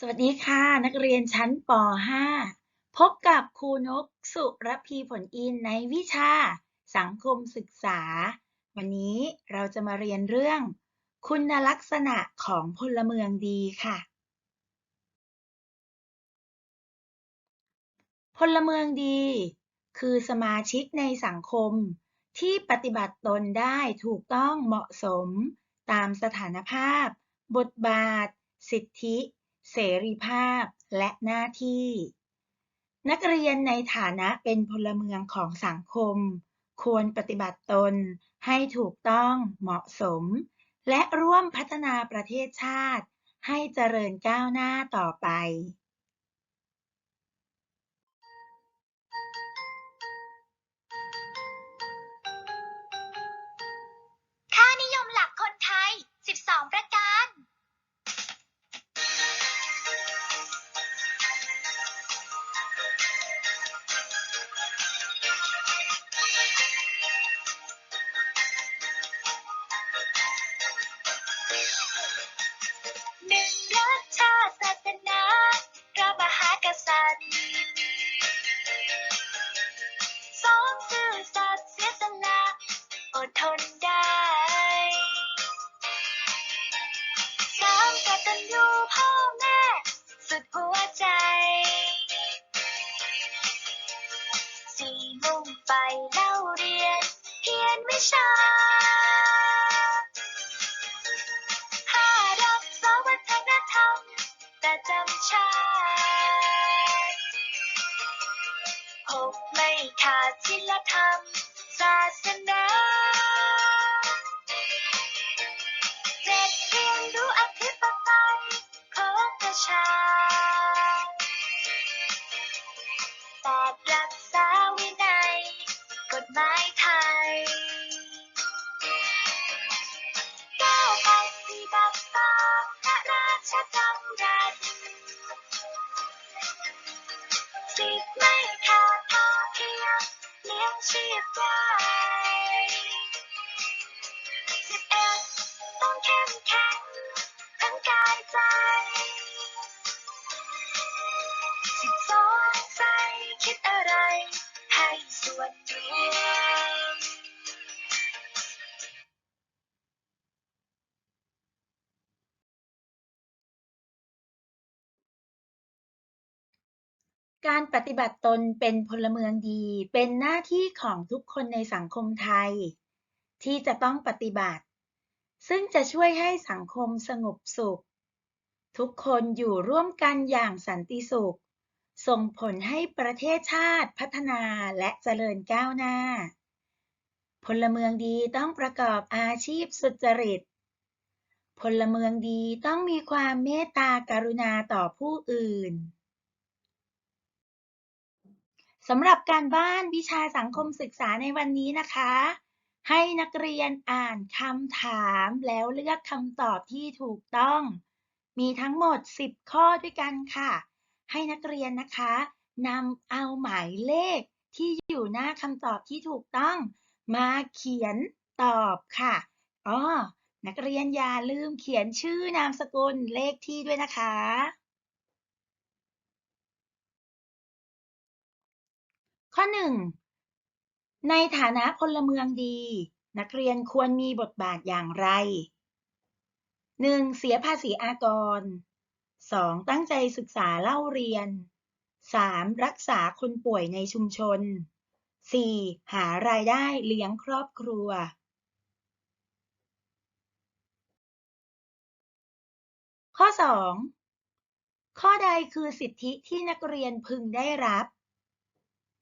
สวัสดีค่ะ นักเรียนชั้นป .5 พบกับครูนกสุรพีผลอินในวิชา สังคมศึกษา วันนี้เราจะมาเรียนเรื่อง คุณลักษณะของพลเมืองดีค่ะ พลเมืองดี คือสมาชิกในสังคมที่ปฏิบัติตนได้ถูกต้องเหมาะสม ตามสถานภาพ บทบาท สิทธิ เสรีภาพ และหน้าที่ นักเรียนในฐานะเป็นพลเมืองของสังคม ควรปฏิบัติตนให้ถูกต้องเหมาะสม และร่วมพัฒนาประเทศชาติ ให้เจริญก้าวหน้าต่อไป วิชาห้ารักษาวัฒนธรรมแต่จำชาติหกไม่ขาดศีลธรรมศาสนา สสิบไม่ขาดพอเพียงเลี้ยงชีพได้สิบเอ็ดต้องเข้มแข็งทั้งกายใจสิบสองใจคิดอะไร ให้ส่วนรว การปฏิบัติตนเป็นพลเมืองดี เป็นหน้าที่ของทุกคนในสังคมไทย ที่จะต้องปฏิบัติ ซึ่งจะช่วยให้สังคมสงบสุข ทุกคนอยู่ร่วมกันอย่างสันติสุข ส่งผลให้ประเทศชาติพัฒนาและเจริญก้าวหน้า พลเมืองดีต้องประกอบอาชีพสุจริต พลเมืองดีต้องมีความเมตตากรุณาต่อผู้อื่น สำหรับการบ้านวิชาสังคมศึกษาในวันนี้นะคะ ให้นักเรียนอ่านคำถามแล้วเลือกคำตอบที่ถูกต้อง มีทั้งหมด 10 ข้อด้วยกันค่ะ ให้นักเรียนนะคะนำเอาหมายเลขที่อยู่หน้าคำตอบที่ถูกต้อง มาเขียนตอบค่ะอ๋อนักเรียนอย่าลืมเขียนชื่อนามสกุลเลขที่ด้วยนะคะ ข้อ 1. ในฐานะพลเมืองดี นักเรียนควรมีบทบาทอย่างไร 1. เสียภาษีอากร 2. ตั้งใจศึกษาเล่าเรียน 3. รักษาคนป่วยในชุมชน 4. หารายได้เลี้ยงครอบครัว ข้อ 2. ข้อใดคือสิทธิที่นักเรียนพึงได้รับ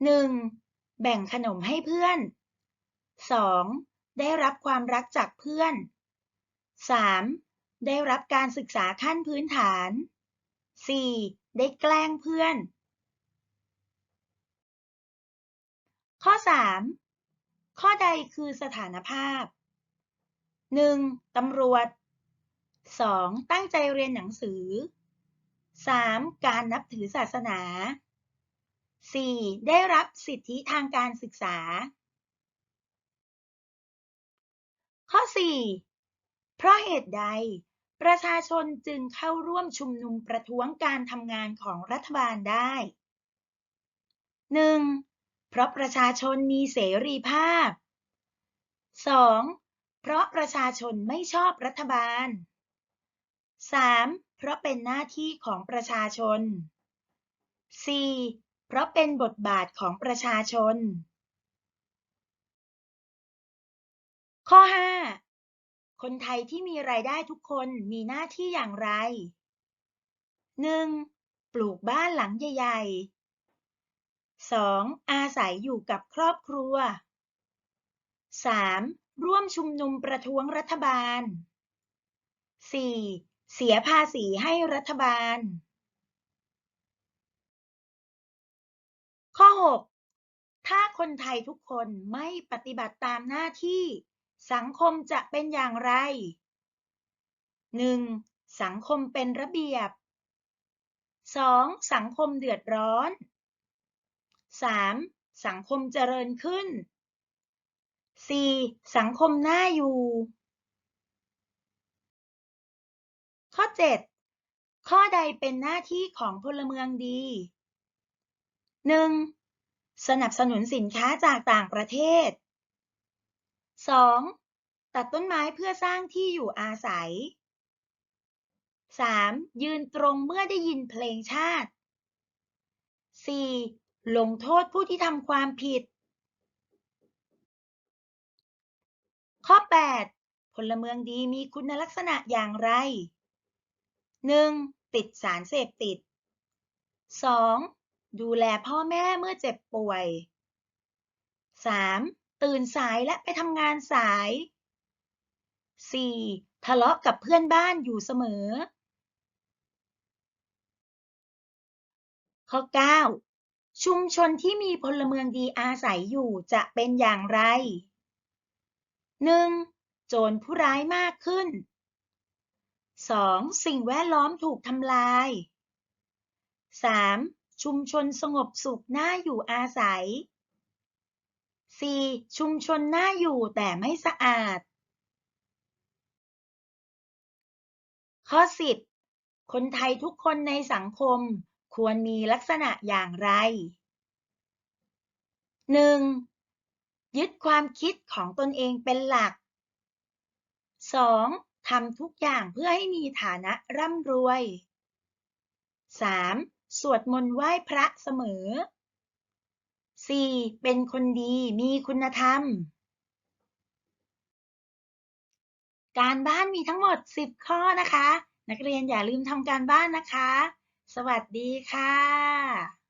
1. แบ่งขนมให้เพื่อน 2. ได้รับความรักจากเพื่อน 3. ได้รับการศึกษาขั้นพื้นฐาน 4. ได้แกล้งเพื่อน ข้อ 3. ข้อใดคือสถานภาพ 1. ตำรวจ 2. ตั้งใจเรียนหนังสือ 3. การนับถือศาสนา 4. ได้รับสิทธิทางการศึกษา ข้อ 4 เพราะเหตุใด ประชาชนจึงเข้าร่วมชุมนุมประท้วงการทำงานของรัฐบาลได้ 1. เพราะประชาชนมีเสรีภาพ 2. เพราะประชาชนไม่ชอบรัฐบาล 3. เพราะเป็นหน้าที่ของประชาชน 4. เพราะเป็นบทบาทของประชาชน ข้อ 5 คนไทยที่มีรายได้ทุกคนมีหน้าที่อย่างไร 1. ปลูกบ้านหลังใหญ่ ๆ 2. อาศัยอยู่กับครอบครัว 3. ร่วมชุมนุมประท้วงรัฐบาล 4. เสียภาษีให้รัฐบาล ข้อ 6 ถ้าคนไทยทุกคนไม่ปฏิบัติตามหน้าที่ สังคมจะเป็นอย่างไร 1. สังคมเป็นระเบียบ 2. สังคมเดือดร้อน 3. สังคมเจริญขึ้น 4. สังคมน่าอยู่ ข้อ 7 ข้อใดเป็นหน้าที่ของพลเมืองดี 1. สนับสนุนสินค้าจากต่างประเทศ 2. ตัดต้นไม้เพื่อสร้างที่อยู่อาศัย 3. ยืนตรงเมื่อได้ยินเพลงชาติ 4. ลงโทษผู้ที่ทำความผิด ข้อ 8 พลเมืองดีมีคุณลักษณะอย่างไร 1. ติดสารเสพติด 2. ดูแลพ่อแม่เมื่อเจ็บป่วย 3. ตื่นสายและไปทำงานสาย 4. ทะเลาะกับเพื่อนบ้านอยู่เสมอ ข้อ 9 ชุมชนที่มีพลเมืองดีอาศัยอยู่จะเป็นอย่างไร 1. โจรผู้ร้ายมากขึ้น 2. สิ่งแวดล้อมถูกทำลาย 3. ชุมชนสงบสุขน่าอยู่อาศัย 4. ชุมชนน่าอยู่แต่ไม่สะอาด ข้อ 10 คนไทยทุกคนในสังคมควรมีลักษณะอย่างไร 1. ยึดความคิดของตนเองเป็นหลัก 2. ทำทุกอย่างเพื่อให้มีฐานะร่ำรวย 3. สวดมนต์ไหว้พระเสมอ 4. เป็นคนดีมีคุณธรรม การบ้านมีทั้งหมด 10 ข้อนะคะ นักเรียนอย่าลืมทำการบ้านนะคะ สวัสดีค่ะ